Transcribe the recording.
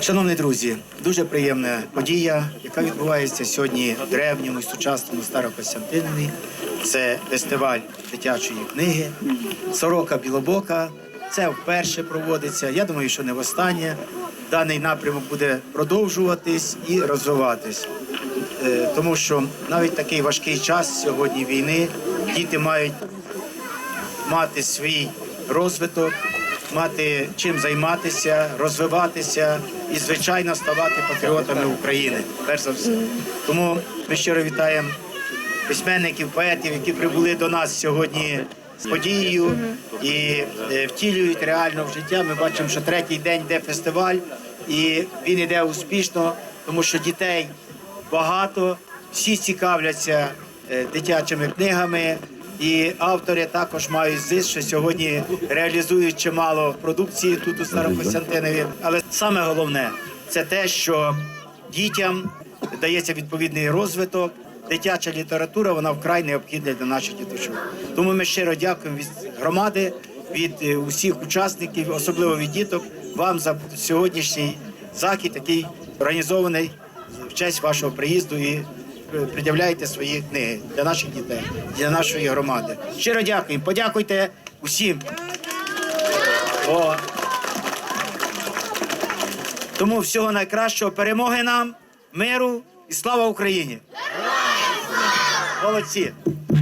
Шановні друзі, дуже приємна подія, яка відбувається сьогодні в древньому і сучасному Старокостянтинові. Це фестиваль дитячої книги, сорока білобока. Це вперше проводиться. Я думаю, що не востаннє. Даний напрямок буде продовжуватись і розвиватись. Е, Тому що навіть такий важкий час сьогодні війни діти мають мати свій розвиток, мати чим займатися, розвиватися і, звичайно, ставати патріотами України. Перш за все. Тому ми щиро вітаємо письменників, поетів, які прибули до нас сьогодні з подією і е, втілюють реально в життя. Ми бачимо, що третій день йде фестиваль, і він йде успішно, тому що дітей багато, всі цікавляться е, дитячими книгами. І автори також мають зис, що сьогодні реалізують чимало продукції тут у Старокостянтинові. Але саме головне це те, що дітям дається відповідний розвиток. Дитяча література вона вкрай необхідна для наших діточок. Тому ми щиро дякуємо від громади, від е, усіх учасників, особливо від діток, вам за сьогоднішній захід, який організований в честь вашого приїзду і пред'являєте свої книги для наших дітей, для нашої громади. Щиро дякуємо. Подякуйте усім. О. Тому всього найкращого, перемоги нам, миру і слава Україні! Молодці!